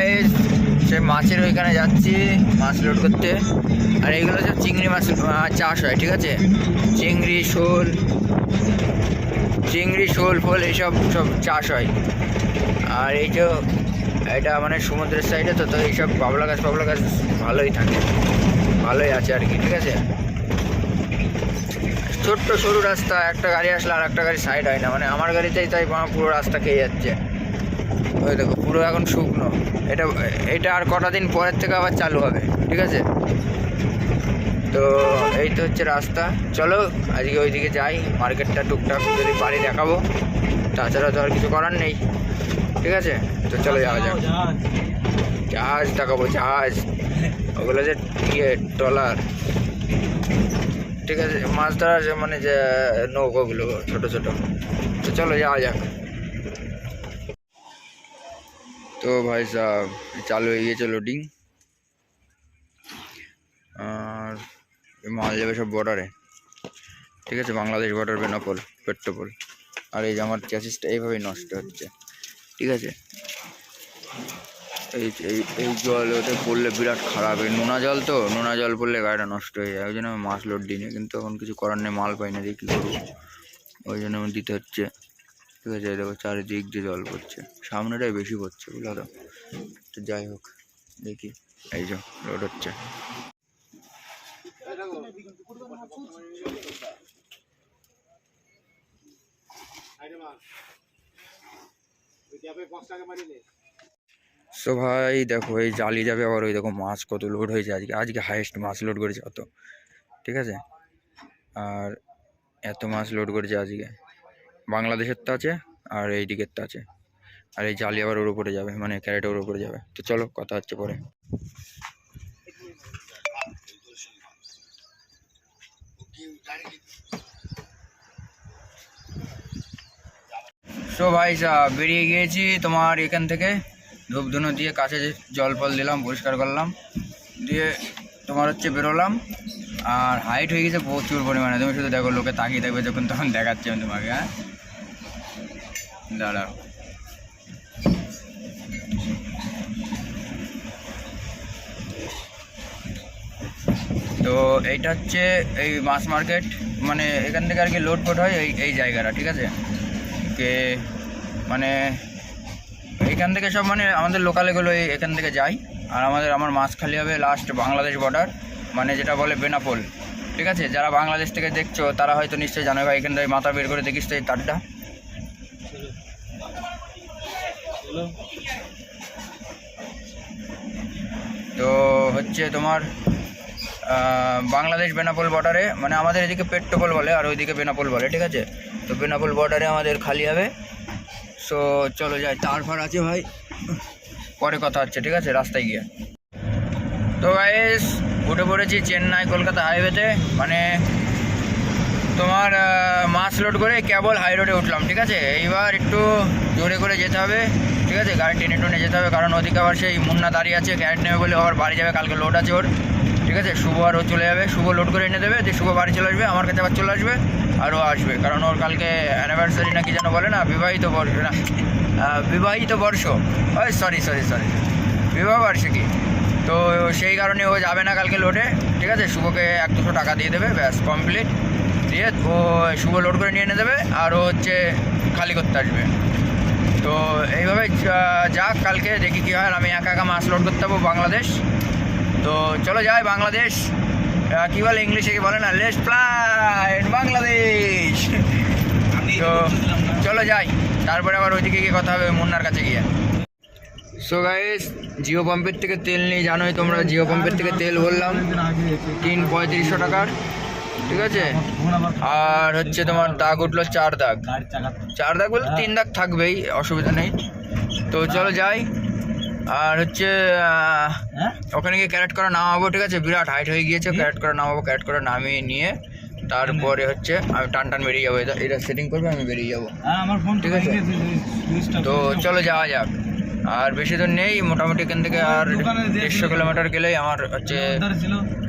Guys সে মাছের ওইখানে যাচ্ছি, মাছ লোড করতে। আর এইগুলো সব চিংড়ি মাছ চাষ হয়, ঠিক আছে? চিংড়ি, শোল চিংড়ি, শোল, ফোল, এইসব, সব চাষ হয়। আর এই যে, এটা মানে সমুদ্রের সাইডে তো তো এইসব বাবলা গাছ পাবলা গাছ ভালোই থাকে। ভালোই আছে আর কি, ঠিক আছে? ছোট্ট সরু রাস্তা, একটা গাড়ি আসলে আর একটা গাড়ি সাইড হয় না। মানে আমার গাড়িতেই তাই পুরো রাস্তা খেয়ে যাচ্ছে। ওই দেখো, পুরো এখন শুকনো। এটা এটা আর কটা দিন পরের থেকে আবার চালু হবে, ঠিক আছে? তো এই তো হচ্ছে রাস্তা। চলো, আজকে ওইদিকে যাই, মার্কেটটা টুকটাক যদি পারি দেখাবো। তাছাড়া তো আর কিছু করার নেই, ঠিক আছে? তো চলো যাওয়া যাক। জাহাজ দেখাবো, জাহাজ। ওগুলো যে ইয়ে ট্রলার, ঠিক আছে? মাছ ধরার মানে যে নৌকোগুলো, ছোটো ছোটো। তো চলো যাওয়া যাক। তো ভাই সাহেব চালু হয়ে গিয়েছে লোডিং আর মাল যাবে সব বর্ডারে ঠিক আছে, বাংলাদেশ বর্ডার বেনাপোল পেট্রোপোল। আর এই যে আমার চ্যাসিসটা এইভাবেই নষ্ট হচ্ছে। ঠিক আছে? এই এই জল ওতে পড়লে বিরাট খারাপ। এই নোনা জল তো, নোনা জল পড়লে গাড়িটা নষ্ট হয়ে যায়। ওই জন্য আমি মাছ লোড দিই কিন্তু এখন কিছু করার নেই, মাল পাই না দিয়ে কী করব। ওই জন্য আমি দিতে হচ্ছে। ঠিক আছে দেখো চারিদিক দিয়ে জল পড়ছে। সামনেটাই বেশি পড়ছে, বুঝলো তো? তো যাই হোক, দেখি, এই যে লোড হচ্ছে। সো ভাই, দেখো, এই জালি যাবে আবার, ওই দেখো মাছ কত লোড হয়েছে আজকে। আজকে হাইয়েস্ট মাছ লোড করেছে অত ঠিক আছে? আর এত মাছ লোড করেছে আজকে। বাংলাদেশের তো আছে আর এই দিকের তো আছে। আর এই জালি আবার ওর উপরে যাবে মানে ক্যারেটের ওর উপরে যাবে। তো চলো, কথা হচ্ছে পরে। সো ভাই বেরিয়ে গিয়েছি তোমার এখান থেকে। ধূপধুনো দিয়ে কাছে জল ফল দিলাম, পরিষ্কার করলাম। দিয়ে তোমার হচ্ছে বেরোলাম। আর হাইট হয়ে গেছে প্রচুর পরিমাণে। তুমি শুধু দেখো, লোকে তাকিয়ে দেখবে যখন তখন দেখাচ্ছে আমি তোমাকে হ্যাঁ? দাঁড়াও। তো এইটা হচ্ছে এই মাছ মার্কেট মানে এখান থেকে আর কি লোড ফোড হয় এই এই জায়গাটা, ঠিক আছে? কে মানে এখান থেকে সব মানে আমাদের লোকালেগুলো এই এখান থেকে যাই। আর আমাদের, আমার মাছ খালি হবে লাস্ট বাংলাদেশ বর্ডার মানে যেটা বলে বেনাপোল, ঠিক আছে? যারা বাংলাদেশ থেকে দেখছ, তারা হয়তো নিশ্চয়ই জানো ভাই এখান থেকে মাথা বের করে দেখিস তো এই তারটা। তো হচ্ছে তোমার বাংলাদেশ বেনাপোল বর্ডারে মানে আমাদের এদিকে পেট্রোপোল বলে আর ওইদিকে বেনাপোল বলে ঠিক আছে? তো বেনাপোল বর্ডারে আমাদের খালি হবে। সো চলো যাই। তারপর আছে ভাই। পরে কথা হচ্ছে ঠিক আছে? রাস্তায় গিয়ে। তো গাইস উঠে পড়েছি চেন্নাই কলকাতা হাইওয়েতে মানে তোমার মাছ লোড করে কেবল হাই রোডে উঠলাম, ঠিক আছে? এইবার একটু জোরে করে যেতে হবে, ঠিক আছে? গাড়ি টেনে টেনে যেতে হবে, কারণ ওদিকে আবার সেই মুন্না দাঁড়িয়ে আছে ক্যারেট নেবে বলে আবার বাড়ি যাবে, কালকে লোড আছে ওর, ঠিক আছে? শুভ আর ও চলে যাবে, শুভ লোড করে এনে দেবে, দিয়ে শুভ বাড়ি চলে আসবে, আমার কাছে আবার চলে আসবে, আর ও আসবে, কারণ ওর কালকে অ্যানিভার্সারি না কি যেন বলে না, বিবাহিত বর্ষ না বিবাহিত বর্ষ, ওই সরি সরি সরি বিবাহ বার্ষিকী, তো সেই কারণে ও যাবে না কালকে লোডে ঠিক আছে? শুভকে এক দুশো টাকা দিয়ে দেবে, ব্যাস কমপ্লিট দিয়ে ও শুভ লোড করে নিয়ে এনে দেবে আর ও হচ্ছে খালি করতে আসবে। তো এইভাবে যাক কালকে দেখি কী হয় আমি একা একা মাছ লোড করতে বাংলাদেশ। তো চলো যাই বাংলাদেশ। কী বলে ইংলিশে কি বলে না? লেস ফ্লাই বাংলাদেশ তো চলো যাই তারপরে আবার ওইদিকে গিয়ে কথা হবে মুন্নার কাছে গিয়ে। সো গাইস জিও পাম্পের থেকে তেল নিয়ে জানোই তোমরা জিও পাম্পের থেকে তেল বললাম। তিন পঁয়ত্রিশশো টাকার। ঠিক আছে? আর হচ্ছে তোমার দাগ উঠল চার দাগ। চার দাগ বলতে তিন দাগ থাকবেই অসুবিধা নেই। তো চলো যাই। আর হচ্ছে ওখানে গিয়ে ক্যারেট করা নামাবো ঠিক আছে? বিরাট হাইট হয়ে গিয়েছে ক্যারেট করা নামাবো ক্যারেট করা নামিয়ে নিয়ে তারপরে হচ্ছে আমি টান টান বেরিয়ে যাব। এটা সেটিং করবে আমি বেরিয়ে যাব। ঠিক আছে। তো চলো যাওয়া যাক। আর বেশি দূর নেই মোটামুটি এখান থেকে আর দেড়শো কিলোমিটার গেলেই আমার হচ্ছে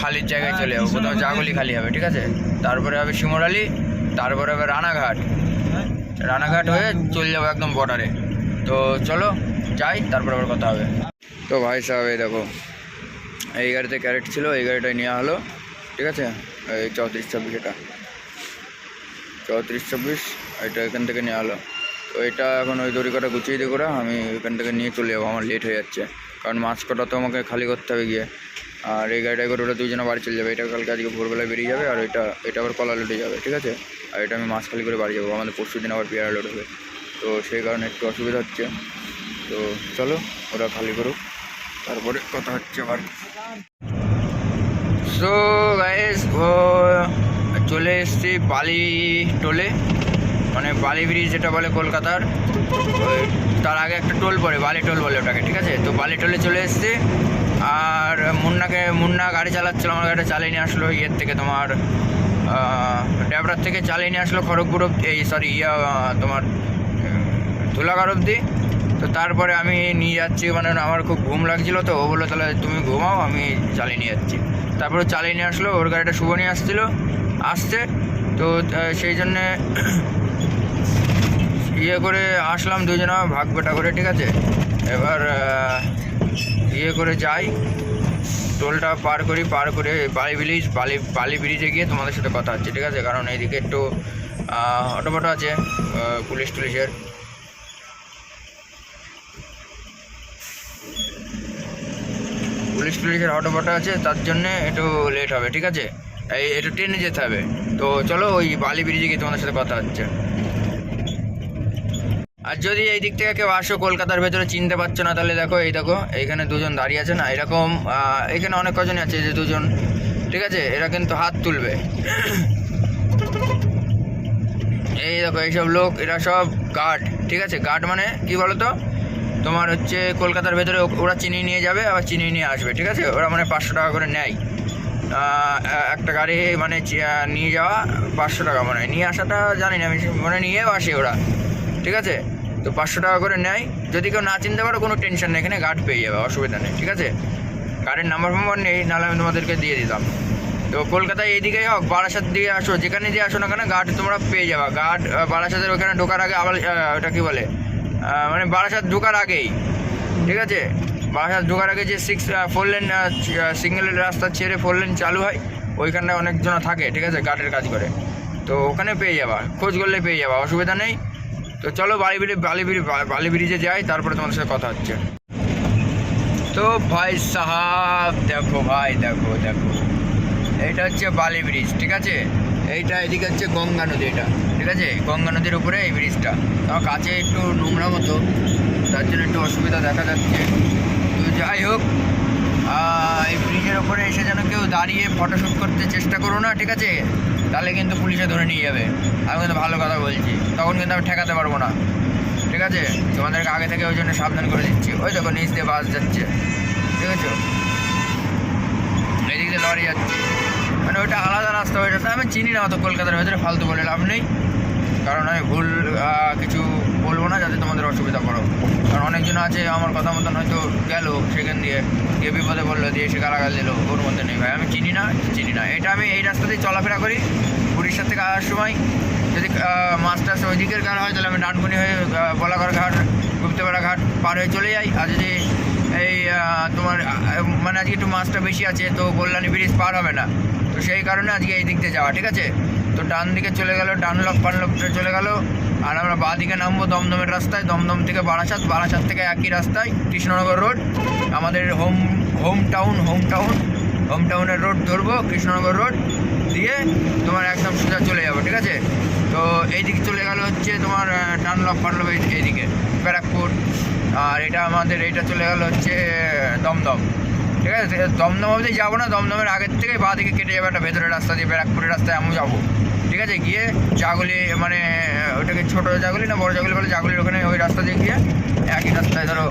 খালির জায়গায় হ্যাঁ, চলে যাব। প্রথমে জাগলি খালি হবে ঠিক আছে? তারপরে হবে শিমরালি তারপরে হবে রানাঘাট। রানাঘাট হয়ে চলে যাব একদম বর্ডারে তো চলো যাই তারপরে আবার কথা হবে। তো ভাই সাহেব এই দেখো এই গাড়িতে ক্যারেট ছিল এই গাড়িটাই নেওয়া হলো ঠিক আছে? এই চৌত্রিশ ছাব্বিশ এটা। চৌত্রিশ ছাব্বিশ এটা এখান থেকে নেওয়া হলো। তো এটা এখন ওই দড়ি কটা গুছিয়ে দিয়ে করে আমি এখান থেকে নিয়ে চলে যাব। আমার লেট হয়ে যাচ্ছে। কারণ মাছ কটা তো আমাকে খালি করতে হবে গিয়ে। আর এই গাড়িটায় করে ওটা দুজনে বাড়ি চলে যাবে। এটা কালকে আজকে ভোরবেলায় বেরিয়ে যাবে আর এটা এটা আবার কলা লোডে যাবে, ঠিক আছে? আর এটা আমি মাছ খালি করে বাড়ি যাব। আমাদের পরশু দিন আবার পেয়ারা লোড হবে। তো সেই কারণে একটু অসুবিধা হচ্ছে। তো চলো, ওরা খালি করুক। তারপরে কথা হচ্ছে আবার। সো গাইস চলে এসছি বালি টোলে। মানে বালি ব্রিজ যেটা বলে কলকাতার তার আগে একটা টোল পড়ে, বালি টোল বলে ওটাকে, ঠিক আছে? তো বালি টোলে চলে এসছি, আর মুন্নাকে, মুন্না গাড়ি চালাচ্ছিল আমার গাড়িটা চালিয়ে নিয়ে আসলো ইয়ের থেকে তোমার ড্যাবরার থেকে চালিয়ে নিয়ে আসলো খড়গপুর অব্দি, এই সরি ইয়া, তোমার ধুলাগড় অব্দি। তো তারপরে আমি নিয়ে যাচ্ছি মানে আমার খুব ঘুম লাগছিল তো, ও বলল, তাহলে তুমি ঘুমাও, আমি চালিয়ে নিয়ে যাচ্ছি। তারপরে চালিয়ে নিয়ে আসলো, ওর গাড়িটা শুভ নিয়ে আসছিল, আসছে, তো সেই জন্যে ইয়ে করে আসলাম দুজনে, ভাগ বেটা করে, ঠিক আছে? এবার ইয়ে করে যাই। টোলটা পার করি, পার করে বালি ব্রিজ বালি বালি ব্রিজে গিয়ে তোমাদের সাথে কথা হচ্ছে, ঠিক আছে? কারণ এইদিকে একটু অটো ফটো আছে পুলিশ টুলিশের। পুলিশ টুলিশের অটো ফটো আছে, তার জন্যে একটু লেট হবে, ঠিক আছে? এই, একটু ট্রেনে যেতে হবে। তো চলো ওই বালি ব্রিজে গিয়ে তোমাদের সাথে কথা হচ্ছে। আর যদি এই দিক থেকে কেউ আসো কলকাতার ভেতরে, চিনতে পারছ না, তাহলে দেখো, এই দেখো, এইখানে দুজন দাঁড়িয়ে আছে না, এরকম এখানে অনেক কজনই আছে যে দুজন, ঠিক আছে? এরা কিন্তু হাত তুলবে। এই দেখো, এইসব লোক, এরা সব গার্ড ঠিক আছে? গার্ড মানে কি বলো তো তোমার হচ্ছে কলকাতার ভেতরে ওরা চিনি নিয়ে যাবে, আবার চিনি নিয়ে আসবে, ঠিক আছে? ওরা মানে পাঁচশো টাকা করে নেয়। একটা গাড়ি মানে নিয়ে যাওয়া পাঁচশো টাকা মানে নিয়ে আসাটা জানি না, আমি মানে নিয়েও আসে ওরা, ঠিক আছে? তো পাঁচশো টাকা করে নেয়। যদি কেউ না চিনতে পারো, কোনো টেনশন নেই, এখানে গার্ড পেয়ে যাবে, অসুবিধা নেই, ঠিক আছে? গাড়ির নাম্বার ফাম্বার নেই, নাহলে আমি তোমাদেরকে দিয়ে দিতাম। তো কলকাতায় এইদিকেই হোক, বারাসাত দিয়ে আসো, যেখানে দিয়ে আসো না কেন গার্ড তোমরা পেয়ে যাবা। গার্ড বারাসাতের ওখানে ঢোকার আগে আবার ওটা কী বলে? মানে বারাসাত ঢোকার আগেই, ঠিক আছে? বারাসাত ঢোকার আগে যে সিক্স ফোর লেন সিঙ্গেল রাস্তা ছেড়ে ফোর লেন চালু হয়, ওইখানটায় অনেকজন থাকে, ঠিক আছে? গার্ডের কাজ করে। তো ওখানে পেয়ে যাবা, খোঁজ করলে পেয়ে যাবা, অসুবিধা নেই। তো চলো বালি ব্রিজ বালি ব্রিজ বালি ব্রিজে যাই, তারপরে তোমার সাথে কথা হচ্ছে। তো ভাই সাহাব, দেখো ভাই, দেখো দেখো। এটা হচ্ছে বালি ব্রিজ, ঠিক আছে? এইটা এদিকে হচ্ছে গঙ্গা নদী এটা, ঠিক আছে? গঙ্গা নদীর উপরে এই ব্রিজটা। তাও কাছে একটু নোংরা মতো, তার জন্য একটু অসুবিধা দেখা যাচ্ছে। তো যাই হোক এই ব্রিজের ওপরে এসে যেন কেউ দাঁড়িয়ে ফটোশ্যুট করতে চেষ্টা করো না, ঠিক আছে? তাহলে কিন্তু পুলিশে ধরে নিয়ে যাবে। আমি কিন্তু ভালো কথা বলছি। তখন কিন্তু আমি ঠেকাতে পারব না। ঠিক আছে? তোমাদেরকে আগে থেকে ওই জন্য সাবধান করে দিচ্ছি। ওই দেখো, নিচ দিয়ে বাস যাচ্ছে। ঠিক আছে? এদিক দিয়ে লরি যাচ্ছে। মানে ওইটা আলাদা রাস্তা ওইটা আমি চিনি না অত কলকাতার ভেতরে, ফালতু বলে লাভ নেই। কারণ আমি ভুল কিছু না যাতে তোমাদের অসুবিধা করো। কারণ অনেকজন আছে, আমার কথা মতন হয়তো গেল সেখান দিয়ে। গিয়ে বিপদে বলল দিয়ে সে গালাগাল দিল, ওর মধ্যে নেই ভাই। আমি চিনি না চিনি না। এটা আমি এই রাস্তা দিয়ে চলাফেরা করি, উড়িষ্যার থেকে আসার সময়। যদি মাছ টাছ ওই দিকের ঘাট হয়, তাহলে আমি ডানকুনি হয়ে বলাগড় ঘাট গুপ্তপাড়া ঘাট পার হয়ে চলে যাই। আর যদি এই তোমার মানে আজকে একটু মাছটা বেশি আছে, তো কল্যাণী ব্রিজ পার হবে না। তো সেই কারণে আজকে এই দিক দিয়ে যাওয়া, ঠিক আছে? তো ডান দিকে চলে গেল, ডানলক পানলক চলে গেল। আর আমরা বাঁ দিকে নামবো দমদমের রাস্তায়। দমদম থেকে বারাসাত বারাসাত থেকে একই রাস্তায়, কৃষ্ণনগর রোড। আমাদের home home town home town. Home টাউনের রোড ধরবো, কৃষ্ণনগর রোড দিয়ে তোমার একদম সোজা চলে যাব, ঠিক আছে? তো এই দিকে চলে গেল হচ্ছে তোমার ডানলক পানলক এই- এইদিকে, ব্যারাকপুর। আর এটা আমাদের, এইটা চলে গেল হচ্ছে দমদম। ঠিক আছে দমদম অবধি যাব না, দমদমের আগের থেকে বা দিকে কেটে যাবে একটা ভেতরের রাস্তা দিয়ে, ব্যারাকপুরের রাস্তায় আমি যাব। ঠিক আছে, গিয়ে জাগুলি মানে ওটাকে ছোটো জাগুলি না বড় জাগুলি বলে জাগুলির ওখানে ওই রাস্তা দিয়ে গিয়ে একই রাস্তায় ধরো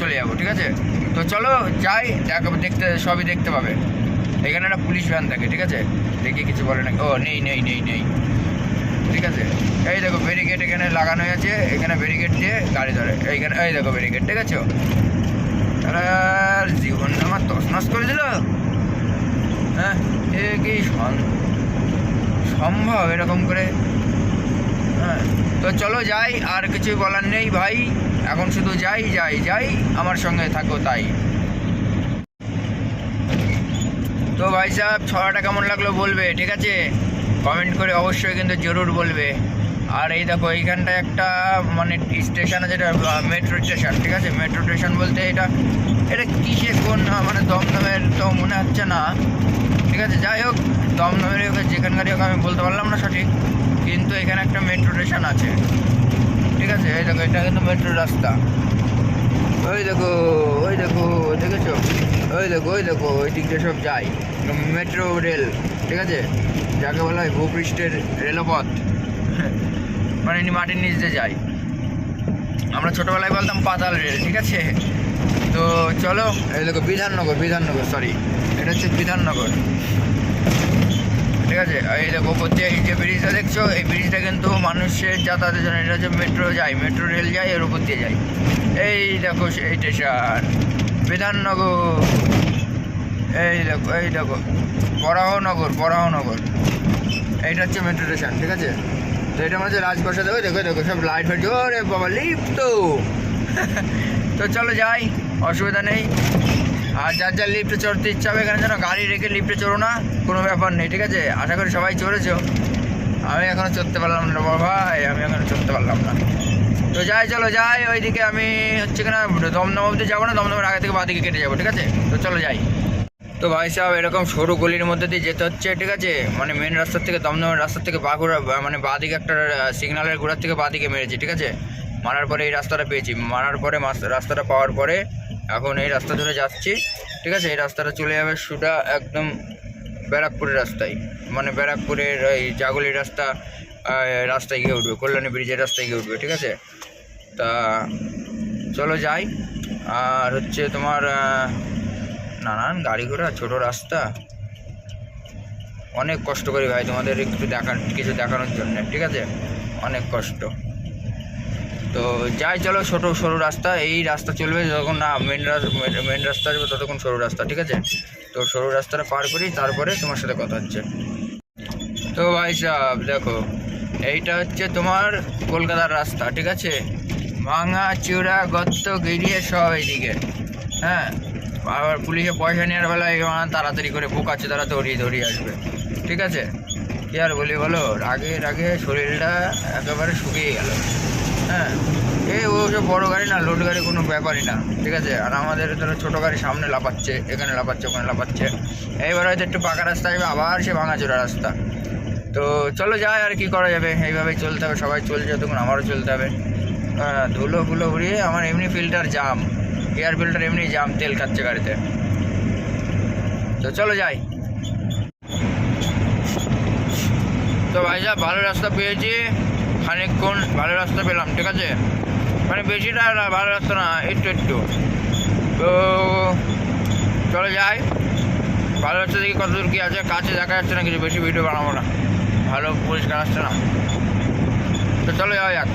চলে যাব, ঠিক আছে? তো চলো যাই, দেখো, দেখতে, সবই দেখতে পাবে। এখানে একটা পুলিশ ভ্যান থাকে, ঠিক আছে? দেখি কিছু বলে না ও, নেই নেই নেই নেই। ঠিক আছে? এই দেখো ব্যারিকেড এখানে লাগানো আছে এখানে ব্যারিকেড দিয়ে গাড়ি ধরে, এইখানে, এই দেখো ব্যারিকেড ঠিক আছে? শালার জীবন আমার তসনস করে দিল? হ্যাঁ এ কি সম্ভব এরকম করে? হ্যাঁ তো চলো যাই, আর কিছু বলার নেই ভাই। এখন শুধু যাই যাই যাই, আমার সঙ্গে থাকো তাই। তো ভাই সাহেব ছড়াটা কেমন লাগল বলবে, ঠিক আছে? কমেন্ট করে অবশ্যই কিন্তু জরুর বলবে। আর এই দেখো এইখানটায় একটা মানে স্টেশন আছে মেট্রো স্টেশন ঠিক আছে? মেট্রো স্টেশন বলতে এটা এটা কিসে কোন মানে দমদমের তো মনে হচ্ছে না। ঠিক আছে? যাই হোক দমদমের হোক যেখানকারই হোক, আমি বলতে পারলাম না সঠিক, কিন্তু এখানে একটা মেট্রো স্টেশন আছে। ঠিক আছে? এই দেখো, এটা কিন্তু মেট্রো রাস্তা। ওই দেখো ওই দেখো, দেখেছ? ওই দেখো ওই দেখো, ওই দিক দিয়ে সব যায়। মেট্রো রেল ঠিক আছে? যাকে বলা হয় ভূপৃষ্ঠের রেলপথ। মানে মাটির নিচ দিয়ে যায় আমরা ছোটোবেলায় বলতাম পাতাল রেল, ঠিক আছে? তো চলো, এই দেখো বিধাননগর বিধাননগর সরি এটা হচ্ছে বিধাননগর। ঠিক আছে? এই দেখো, ওপর দিয়ে এই যে ব্রিজটা দেখছ, এই ব্রিজটা কিন্তু মানুষের যাতায়াতের জন্য, এটা হচ্ছে মেট্রো যায় মেট্রো রেল যায় এর উপর দিয়ে যায় এই দেখো, সেই স্টেশন বিধাননগর। এই দেখো এই দেখো। বরাহনগর বরাহনগর। এইটা হচ্ছে মেট্রো স্টেশন ঠিক আছে? তো এটা মানে হচ্ছে রাজপ্রসাদ ওই দেখো দেখো, সব লাইট ফাইট ওরে বাবা লিফট তো! তো চলো যাই, অসুবিধা নেই। আর যার যার লিফটে চড়তে ইচ্ছা হবে এখানে যেন গাড়ি রেখে লিফটে চড়ো না, কোনো ব্যাপার নেই, ঠিক আছে? আশা করি সবাই চড়েছো। আমি এখনও চড়তে পারলাম না ভাই, আমি এখনও চড়তে পারলাম না। তো যাই, চলো যাই, ওইদিকে আমি হচ্ছে কিনা দমদম অবধি যাব না, দমদমের আগে থেকে বাদিকে কেটে যাব, ঠিক আছে? তো চলো যাই। তো ভাই সাহেব, এরকম সরু গলির মধ্যে দিয়ে যেতে হচ্ছে, ঠিক আছে? মানে মেন রাস্তার থেকে দমদমের রাস্তার থেকে বাঁকুড়া মানে বাঁদিকে একটা সিগন্যালের গোড়ার থেকে বাঁদিকে মেরেছি, ঠিক আছে? মারার পরে এই রাস্তাটা পেয়েছি। মারার পরে রাস্তাটা পাওয়ার পরে এখন এই রাস্তা ধরে যাচ্ছি, ঠিক আছে? এই রাস্তাটা চলে যাবে সুটা একদম ব্যারাকপুরের রাস্তায়। মানে ব্যারাকপুরের এই জাগুলির রাস্তা রাস্তায় গিয়ে উঠবে, কল্যাণী ব্রিজের রাস্তায় গিয়ে উঠবে, ঠিক আছে? তা চলো যাই। আর হচ্ছে তোমার নানান গাড়ি ঘোড়া, ছোটো রাস্তা। অনেক কষ্ট করি ভাই তোমাদের একটু দেখান, কিছু দেখানোর জন্য, ঠিক আছে? অনেক কষ্ট। তো যাই, চলো ছোটো সরু রাস্তা, এই রাস্তা চলবে যখন না মেন রাস্তা মেন রাস্তা আসবে ততক্ষণ সরু রাস্তা, ঠিক আছে? তো সরু রাস্তাটা পার করি, তারপরে তোমার সাথে কথা হচ্ছে। তো ভাই সাহেব দেখো, এইটা হচ্ছে তোমার কলকাতার রাস্তা, ঠিক আছে? ভাঙা, চূড়া, গর্ত, গিরিয়ে সব এইদিকে হ্যাঁ? আবার পুলিশে পয়সা নেওয়ার বেলায় তাড়াতাড়ি করে বোকাচ্ছে তারা দৌড়িয়ে দৌড়িয়ে আসবে। ঠিক আছে? কি আর বলি বলো? রাগে রাগে শরীরটা একেবারে শুকিয়ে গেল। হ্যাঁ? এই ও সব বড়ো গাড়ি না লোড গাড়ি কোনো ব্যাপারই না। ঠিক আছে? আর আমাদের ধরো ছোটো গাড়ি সামনে লাপাচ্ছে এখানে লাপাচ্ছে ওখানে লাপাচ্ছে এইবার হয়তো একটু পাকা রাস্তা আসবে, আবার সে ভাঙাচোরা রাস্তা। তো চলো যাই আর কি করা যাবে। এইভাবেই চলতে হবে, সবাই চলছে তখন আমারও চলতে হবে। ধুলো ফুলো উড়িয়ে আমার এমনি ফিল্টার জাম এয়ার ফিল্টার এমনি জাম, তেল খাচ্ছে গাড়িতে। তো চলো যাই। তো ভাই সাহেব, ভালো রাস্তা পেয়েছি। খানিকক্ষণ ভালো রাস্তা পেলাম, ঠিক আছে? মানে বেশিটা ভালো রাস্তা না, একটু একটু। তো চলো যাই। ভালো রাস্তা দেখি কত দূর কী আছে। কাছে দেখা যাচ্ছে না কিছু, বেশি ভিডিও বানাবো না। ভালো পরিষ্কার আসছে না। তো চলো যাওয়া যাক।